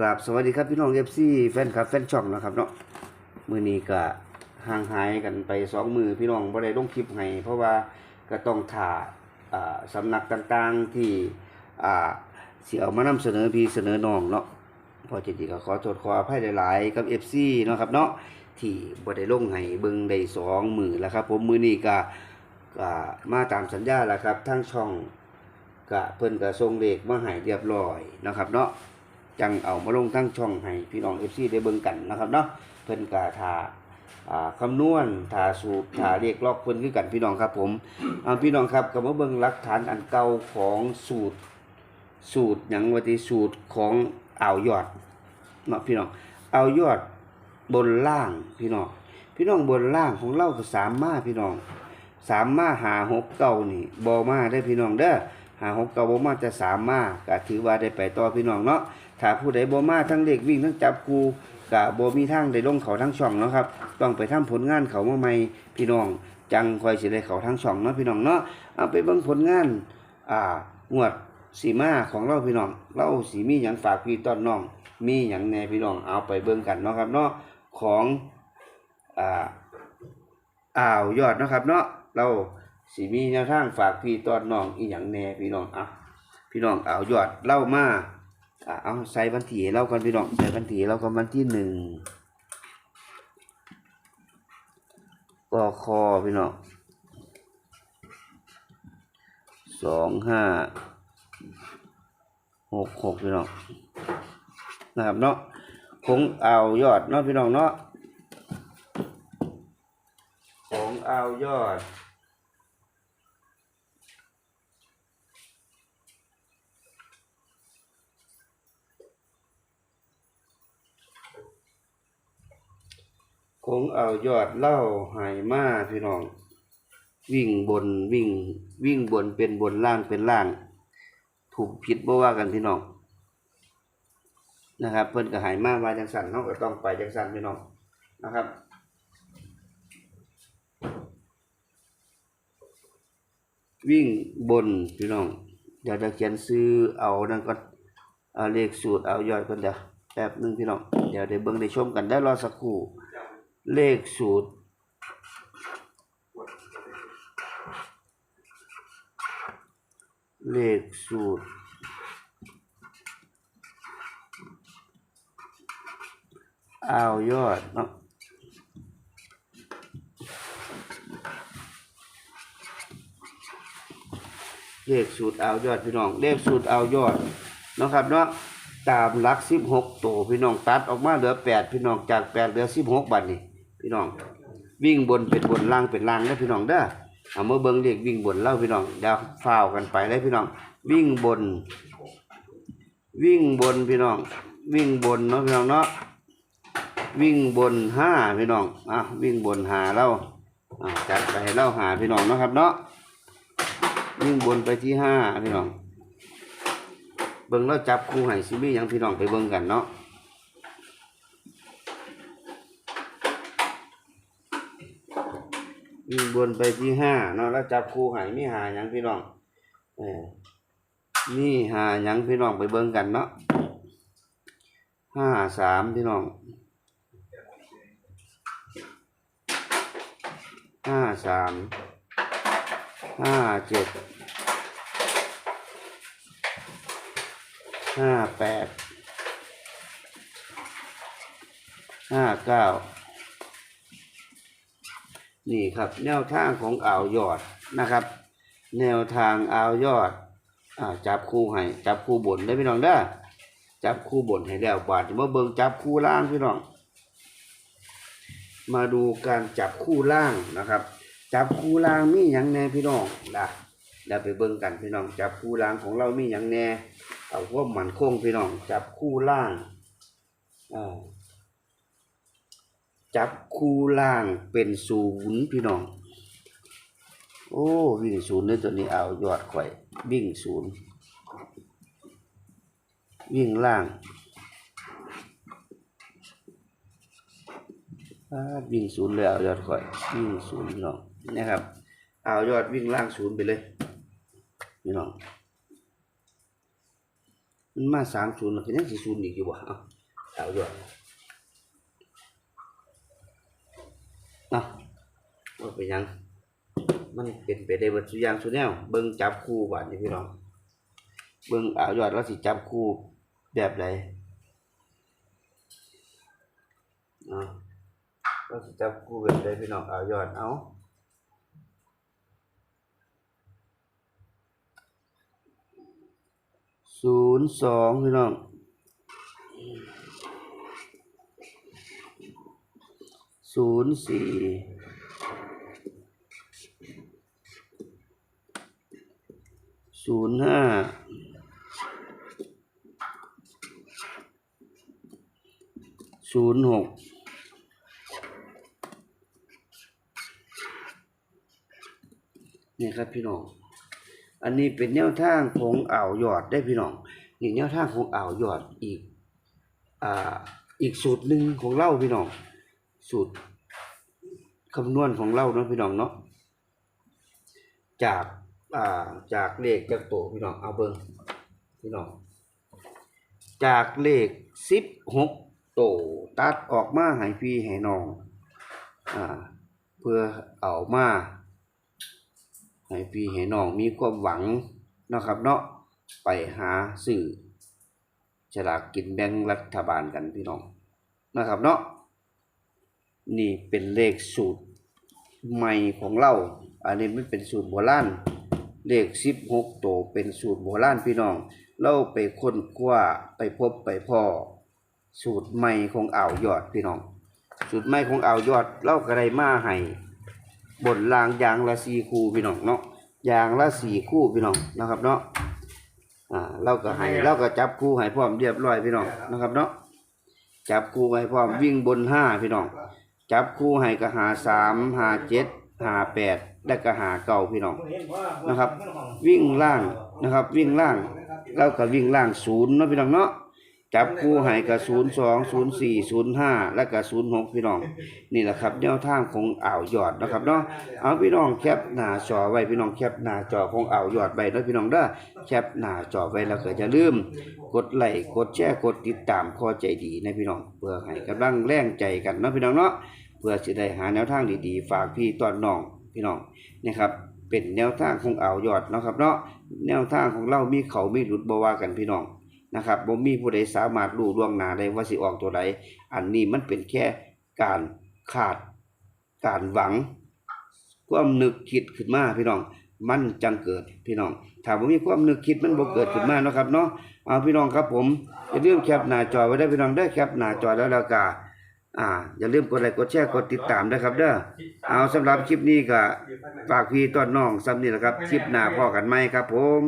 กราบสวัสดีครับพี่น้องเอฟซีแฟนคลับแฟนช่องนะครับเนาะมือนี้ก็ห่างหายกันไปสองมือพี่น้องบ่ได้ลงคลิปให้เพราะว่าก็ต้องถ่าอ่าสำนักต่างๆที่อ่าสิเอามานำเสนอพี่เสนอน้องเนาะพอจิตดีก็ขอโทษขออภัยหลายๆกับ FC เนาะครับเนาะที่บ่ได้ลงให้เบิ่งได้สองมือแล้วครับ ผมมือนี้ก็ก็มาตามสัญญาแล้วครับทั้งช่องก็เพิ่นก็ส่งเลขมาให้เรียบร้อยนะครับเนาะ จังเอามาลงทั้งช่องให้พี่น้อง FC ได้เบิ่งกันนะครับเนาะเพิ่นก็ท่าอ่าคำนวณท่าสูตรท่าเรียกลอกเพิ่นคือกันพี่น้องครับผมอ่าพี่น้องครับก็มาเบิ่งหลักฐานอันเก่าของสูตรสูตรหยังว่าที่สูตรของอ่าวยอดเนาะพี่น้องอ่าวยอดบนล่างพี่น้องพี่น้องบนล่างของเราก็สามมาพี่น้องสามมาหาหกเก้านี่บ่มาได้พี่น้องเด้อหาหกเก้าบ่มาจะสามมาก็ถือว่าได้ไปต่อพี่น้องเนาะ ถ้าผู้ใดบ่มาทั้งเด็กวิ่งทั้งจับคูก็บ่มีทางได้ลงเขาทั้งช่องเนาะครับ ต้องไปทำผลงานเขามาใหม่พี่น้อง จังคอยสิได้เขาทั้งช่องเนาะพี่น้องเนาะเอาไปเบิ่งผลงานอ่างวดสีมาของเราพี่น้องเราสีมีหยังฝากพี่ต้อนน้อง มีหยังแน่พี่น้องเอาไปเบิ่งกันเนาะครับเนาะของอ่าอ่าวยอดเนาะครับ เนาะเราสีมีแนวทางฝากพี่ต้อนน้องอีหยังแน่พี่น้องอะพี่น้องอ่าวยอดเล่ามา เอาใส่วันที่เราก่อนพี่น้องใส่วันที่เราก็วันที่หนึ่งกคอพี่น้องสองห้าหกหกพี่น้องนะครับเนาะคงเอายอดเนาะพี่น้องเนาะของเอายอด งเอายอดเล่าหายมาพี่น้อง วิ่งบนวิ่ง วิ่งบนเป็นบนล่างเป็นล่าง ถูกผิดบ่ว่ากันพี่น้องนะครับ เพิ่นก็หายมาว่าจังสันเนาะก็ต้องไปจังสันพี่น้องนะครับวิ่งบนพี่น้องเดี๋ยวจะเขียนซื้อเอานั่นก็เอาเลขสูตรเอายอดก่อนเดี๋ยวแป๊บหนึงพี่น้องเดี๋ยวได้เบิ่งได้ชมกันได้รอสักครู่ เลขสูตร เลขสูตร เอายอดเนาะเลขสูตรเอายอดพี่น้อง เลขสูตรเอายอดเนาะครับเนาะตามหลักสิบหกตัวพี่น้องตัดออกมาเหลือแปดพี่น้องจากแปดเหลือสิบหกบาทนี่ พี่น้อง วิ่งบนเป็นบนล่างเป็นล่างนะพี่น้องเด้อเอามาเบิ่งเลขวิ่งบนเล่าพี่น้องเดี๋ยวฟ้าวกันไปเลยพี่น้อง วิ่งบน วิ่งบนพี่น้อง วิ่งบนเนาะพี่น้องเนาะวิ่งบนห้าพี่น้องอะวิ่งบนหาเราอะจัดไปให้เราหาพี่น้องเนาะครับเนาะวิ่งบนไปที่ห้าพี่น้องเบิ่งแล้วจับคู่ให้ซิมีหยังพี่น้องไปเบิ่งกันเนาะ วิ่งบนไปที่ห้าเนาะแล้วจับคู่หายมีหาหยังพี่น้องเออนี่หายังพี่น้องไปเบิ่งกันเนาะห้าสามพี่น้องห้าสามห้าเจ็ดห้าแปดห้าเก้า นี่ครับ แนวทางของอ่าวยอดนะครับ แนวทางอ่าวยอดอ่าจับคู่ให้จับคู่บนได้พี่น้องเด้จับคู่บนให้แล้วบาดมาเบิงจับคู่ล่างพี่น้อง มาดูการจับคู่ล่างนะครับ จับคู่ล่างมีหยังแน่พี่น้องนะเดี๋ยวไปเบิงกันพี่น้อง จับคู่ล่างของเรามีหยังแน่เอาว่ามันคงพี่น้อง จับคู่ล่างอ่า จับคู่ล่างเป็นศูนย์พี่น้อง โอ้วิ่งศูนย์เลยตัวนี้เอายอดข่อย วิ่งศูนย์วิ่งล่างอ่าวิ่งศูนย์เลยเอายอดข่อย วิ่งศูนย์พี่น้องนะครับ เอายอดวิ่งล่างศูนย์ไปเลยพี่น้องมันมาสามศูนย์แล้วก็ยังสิศูนย์อีกอยู่บ่เอาเอายอด เอาว่าไปนยัง มันเป็นไปได้เบิดสุย่างสุแนวเบิ่งจับคู่บาดนี้พี่น้อง เบิ่งเอายอดว่าสิจับคู่แบบใดเนาะว่าสิจับคู่แบบใดพี่น้องเอายอดเอาศูนย์สองพี่น้อง ศูนย์สี่ศูนย์ห้าศูนย์หกนี่ครับพี่น้อง อันนี้เป็นแนวทางของอ่าวยอดได้พี่น้องนี่แนวทางของอ่าวยอดอีก อ่า อีกสูตรหนึ่งของเราพี่น้อง สูตร คำนวณของเราเนาะพี่น้องเนาะจากอ่าจากเลขจากโตวพี่น้องเอาเบิ่งพี่น้องจากเลขสิบหกโตวตัดออกมาให้พี่ให้น้องอ่าเพื่อเอามาให้พี่ให้น้องมีความหวังเนาะครับเนาะไปหาซื้อฉลากกินแบ่งรัฐบาลกันพี่น้องนะครับเนาะ นี่เป็นเลขสูตรใหม่ของเรา อันนี้มันเป็นสูตรโบราณเลขสิบหกโตวเป็นสูตรโบราณพี่น้อง เราไปค้นคว้าไปพบไปพ่อ สูตรใหม่ของอ่าวยอดพี่น้อง สูตรใหม่ของอ่าวยอดเราก็ได้มาให้บนรางยางละสี่คู่พี่น้องเนาะยางละสี่คู่พี่น้องนะครับเนาะอ่าเราก็ให้เราก็จับคู่ให้พร้อมเรียบร้อยพี่น้องนะครับเนาะจับคู่ให้พร้อมวิ่งบนห้าพี่น้อง จับคู่ให้ก็หาสามหาเจ็ดหาแปดและก็หาเก้าพี่น้องนะครับ วิ่งล่างนะครับ วิ่งล่างเราก็วิ่งล่างศูนย์เนาะพี่น้องเนาะจับคู่ให้กับศูนย์สองศูนย์สี่ศูนย์ห้าและก็ศูนย์หกพี่น้อง นี่แหละครับแนวทางของอ่าวยอดนะครับเนาะเอาพี่น้องแคปหน้าจอไว้พี่น้องแคปหน้าจอของอ่าวยอดไว้เนาะพี่น้องเด้อแคปหน้าจอไว้แล้วก็อย่าลืม กดไลค์กดแชร์กดติดตามข้อใจดีนะพี่น้องเพื่อให้กำลังแรงใจกันเนาะพี่น้องเนาะ เพื่อจะได้หาแนวทางดีๆ ฝากพี่ตอนน้องพี่น้องนะครับเป็นแนวทางของอ่าวยอดนะครับเนาะแนวทางของเรามีเขามีหลุดบ่ว่ากันพี่น้องนะครับบ่มีผู้ใดสามารถรู้ล่วงหน้าได้ว่าสิออกตัวใดอันนี้มันเป็นแค่การขาดการหวังความนึกคิดขึ้นมาพี่น้อง มันจังเกิดพี่น้องถ้าบ่มีความนึกคิดมันบ่เกิดขึ้นมาเนาะครับเนาะเอาพี่น้องครับผมอย่าลืมแคปหน้าจอไว้ได้พี่น้องได้แคปหน้าจอแล้วแล้วก็ อ่าอย่าลืมกดไลค์กดแชร์กดติดตามนะครับ เด้อเอาสำหรับคลิปนี้ก็ฝากพี่ต้อนน้องซ้ำนี่แหละครับ คลิปหน้าพ่อกันไหมครับผม